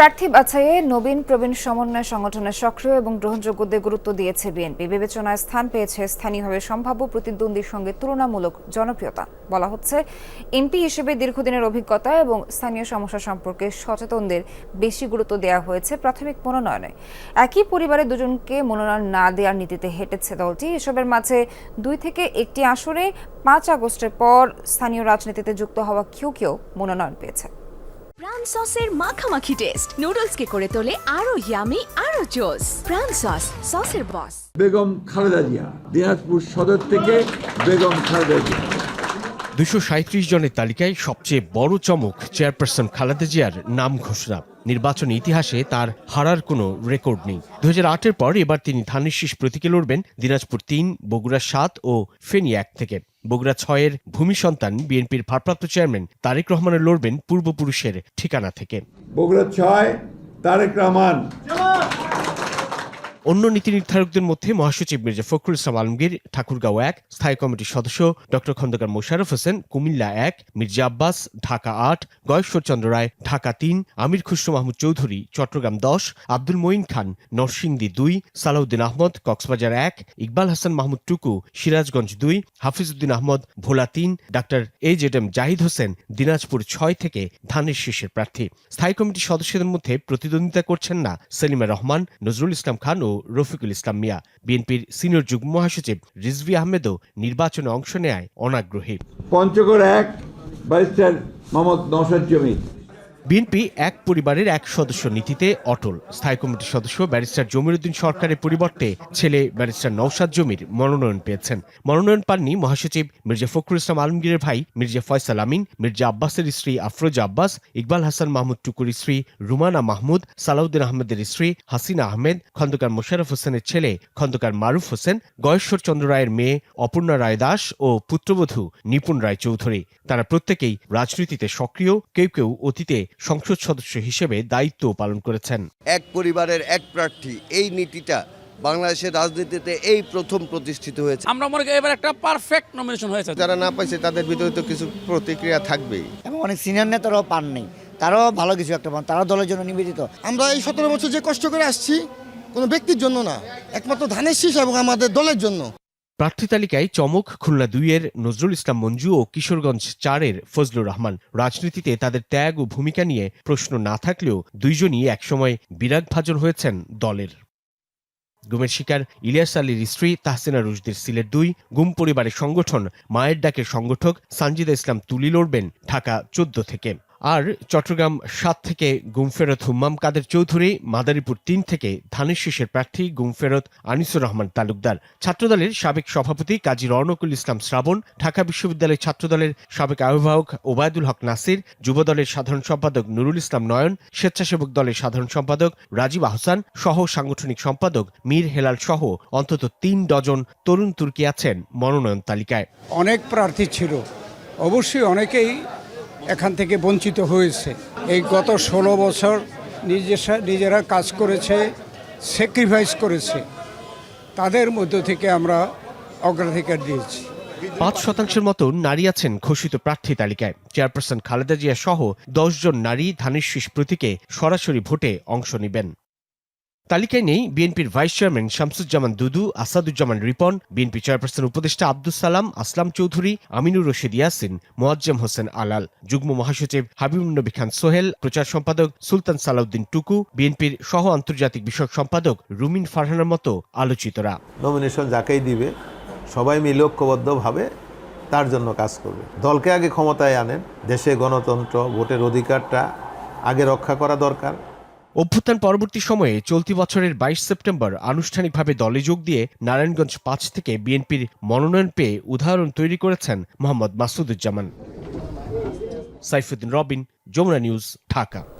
প্রার্থী বাছাইয়ে নবীন প্রবীণ সমন্বয় সংগঠনের সক্রিয় এবং গ্রহণযোগ্যদের গুরুত্ব দিয়েছে বিএনপি। বিবেচনায় স্থান পেয়েছে স্থানীয়ভাবে সম্ভাব্য প্রতিদ্বন্দ্বীর সঙ্গে তুলনামূলক জনপ্রিয়তা। বলা হচ্ছে, এমপি হিসেবে দীর্ঘদিনের অভিজ্ঞতা এবং স্থানীয় সমস্যা সম্পর্কে সচেতনদের বেশি গুরুত্ব দেওয়া হয়েছে প্রাথমিক মনোনয়নে। একই পরিবারের দুজনকে মনোনয়ন না দেওয়ার নীতিতে হেঁটেছে দলটি। এসবের মাঝে দুই থেকে একটি আসরে পাঁচ আগস্টের পর স্থানীয় রাজনীতিতে যুক্ত হওয়া কেউ কেউ মনোনয়ন পেয়েছে। প্রাণ সসের মাখামাখি টেস্ট নুডলসকে করে তোলে আরও ইয়ামি আরও জোস প্রাণ সস সসের বস বেগম খালেদা জিয়া দিনাজপুর সদর থেকে বেগম খালেদা জিয়া। দুশো সাঁত্রিশ জনের তালিকায় সবচেয়ে বড় চমক চেয়ারপারসন খালেদা জিয়ার নাম ঘোষণা। নির্বাচন ইতিহাসে তার হারার কোনো রেকর্ড নেই। দু হাজার পর এবার তিনি ধানের শীষ প্রতীকে লড়বেন দিনাজপুর তিন বগুড়া সাত ও ফেনী এক থেকে। বগুড়া ছয়ের ভূমি সন্তান বিএনপির ভারপ্রাপ্ত চেয়ারম্যান তারেক রহমানের লড়বেন পূর্বপুরুষের ঠিকানা থেকে। বগুড়া ছয়, তারেক রহমান। অন্য নীতি নির্ধারকদের মধ্যে মহাসচিব মির্জা ফখরুল ইসলাম আলমগীর, ঠাকুরগাঁও এক, স্থায়ী কমিটির সদস্য ডক্টর খন্দকার মোশাররফ হোসেন, কুমিল্লা এক, মির্জা আব্বাস, ঢাকা আট গয়েশ্বর চন্দ্র রায়, ঢাকা তিন, আমির খুসরো মাহমুদ চৌধুরী, চট্টগ্রাম দশ, আব্দুল মঈন খান, নরসিংদী দুই, সালাউদ্দিন আহমদ, কক্সবাজার এক, ইকবাল হাসান মাহমুদ টুকু, সিরাজগঞ্জ দুই, হাফিজউদ্দিন আহমদ ভোলা তিন, doctor A Z M Zahid Hossain, Dinajpur ছয় থেকে ধানের শীর্ষের প্রার্থী। স্থায়ী কমিটির সদস্যদের মধ্যে প্রতিদ্বন্দ্বিতা করছেন না সেলিমা রহমান, নজরুল ইসলাম খান ও রফিকুল ইসলাম মিয়া, বিএনপির সিনিয়র যুগ মহাসচিব রিজভি আহমেদও নির্বাচনে অংশ নেয় অনাগ্রহী। পঞ্চগড় এক, ব্যারিস্টার মোহাম্মদ নৌসাদ জমির বিএনপি এক পরিবারের এক সদস্য নীতিতে অটল। স্থায়ী কমিটির সদস্য ব্যারিস্টার জমিরুদ্দিন সরকারের পরিবর্তে ছেলে ব্যারিস্টার নওশাদ জমির মনোনয়ন পেয়েছেন। মনোনয়ন পাননি মহাসচিব মির্জা ফখরুল ইসলাম আলমগীরের ভাই মির্জা ফয়সাল আমিন, মির্জা আব্বাসের স্ত্রী আফরোজা আব্বাস, ইকবাল হাসান মাহমুদ টুকুর স্ত্রী রুমানা মাহমুদ, সালাউদ্দিন আহমেদের স্ত্রী হাসিনা আহমেদ, খন্দকার মোশারফ হোসেনের ছেলে খন্দকার মারুফ হোসেন, গয়েশ্বর চন্দ্র রায়ের মেয়ে অপর্ণা রায় দাস ও পুত্রবধূ নিপুণ রায় চৌধুরী। তারা প্রত্যেকেই রাজনীতিতে সক্রিয়, কেউ কেউ অতীতে সংসদ সদস্য হিসেবে দায়িত্ব পালন করেছেন। এক পরিবারের এক প্রার্থী এই নীতিটা বাংলাদেশের রাজনীতিতে এই প্রথম প্রতিষ্ঠিত হয়েছে। আমরা মনে করি এবার একটা পারফেক্ট নমিনেশন হয়েছে। যারা না পাইছে তাদের ভিতরে তো কিছু প্রতিক্রিয়া থাকবেই। এবং অনেক সিনিয়র নেতারাও পান পাননি তারাও ভালো কিছু একটা পান তারাও দলের জন্য নিবেদিত। আমরা এই সতেরো বছর যে কষ্ট করে আসছি কোনো ব্যক্তির জন্য না। একমাত্র ধানের শীষ এবং আমাদের দলের জন্য। প্রার্থী তালিকায় চমক, খুলনা দুইয়ের নজরুল ইসলাম মঞ্জু ও কিশোরগঞ্জ চারের ফজলুর রহমান। রাজনীতিতে তাদের ত্যাগ ও ভূমিকা নিয়ে প্রশ্ন না থাকলেও দুইজনই একসময় বিরাগভাজন হয়েছেন দলের। গুমের শিকার ইলিয়াস আলীর স্ত্রী তাহসিনা রুশদির সিলেট দুই, গুম পরিবারের সংগঠন মায়ের ডাকের সংগঠক সানজিদা ইসলাম তুলি লড়বেন ঢাকা চোদ্দ থেকে। আর চট্টগ্রাম সাত থেকে গুমফেরত হুম্মাম কাদের চৌধুরী, মাদারীপুর তিন থেকে ধানের শীষের প্রার্থী গুমফেরত আনিসুর রহমান তালুকদার। ছাত্রদলের সাবেক সভাপতি কাজী রওনকুল ইসলাম শ্রাবণ, ঢাকা বিশ্ববিদ্যালয়ের ছাত্রদলের সাবেক আহ্বায়ক ওবায়দুল হক নাসির, যুবদলের সাধারণ সম্পাদক নুরুল ইসলাম নয়ন, স্বেচ্ছাসেবক দলের সাধারণ সম্পাদক রাজীব আহসান সহ সাংগঠনিক সম্পাদক মীর হেলাল সহ অন্তত তিন ডজন তরুণ তুর্কি আছেন মনোনয়ন তালিকায়। অনেক প্রার্থী ছিল। অবশ্যই অনেকেই এখান থেকে বঞ্চিত হয়েছে। এই গত ষোলো বছর নিজেরা নিজেরা কাজ করেছে স্যাক্রিফাইস করেছে। তাদের মধ্য থেকে আমরা অগ্রাধিকার দিয়েছি। পাঁচ শতাংশের মতো নারী আছেন ঘোষিত প্রার্থী তালিকায়। চেয়ারপারসন খালেদা জিয়া সহ দশজন নারী ধানের শীষ প্রতীকে সরাসরি ভোটে অংশ নেবেন। তালিকায় নেই বিএনপির vice chairman Shamsuzzaman Dudu, Asaduzzaman Ripon, BNP chairperson উপদেষ্টা আব্দুল সালাম, আসলাম চৌধুরী, আমিনুর রশিদ ইয়াসিন, মোয়াজ্জেম হোসেন আলাল, যুগ্ম মহাসচিব হাবিবুল নবী খান সোহেল, প্রচার সম্পাদক সুলতান সালাউদ্দিন টুকু, বিএনপির সহ আন্তর্জাতিক বিষয়ক সম্পাদক রুমিন ফারহানার মতো আলোচিতরা। নমিনেশন যাকেই দিবে, সবাই মিলে ঐক্যবদ্ধভাবে তার জন্য কাজ করবে। দলকে আগে ক্ষমতায় আনেন, দেশে গণতন্ত্র, ভোটের অধিকারটা আগে রক্ষা করা দরকার। অভ্যুত্থান পরবর্তী সময়ে চলতি বছরের বাইশ সেপ্টেম্বর আনুষ্ঠানিকভাবে দলে যোগ দিয়ে নারায়ণগঞ্জ পাঁচ থেকে বিএনপির মনোনয়ন পেয়ে উদাহরণ তৈরি করেছেন মোহাম্মদ মাসুদুজ্জামান। সাইফুদ্দিন রবিন, যমুনা নিউজ, ঢাকা।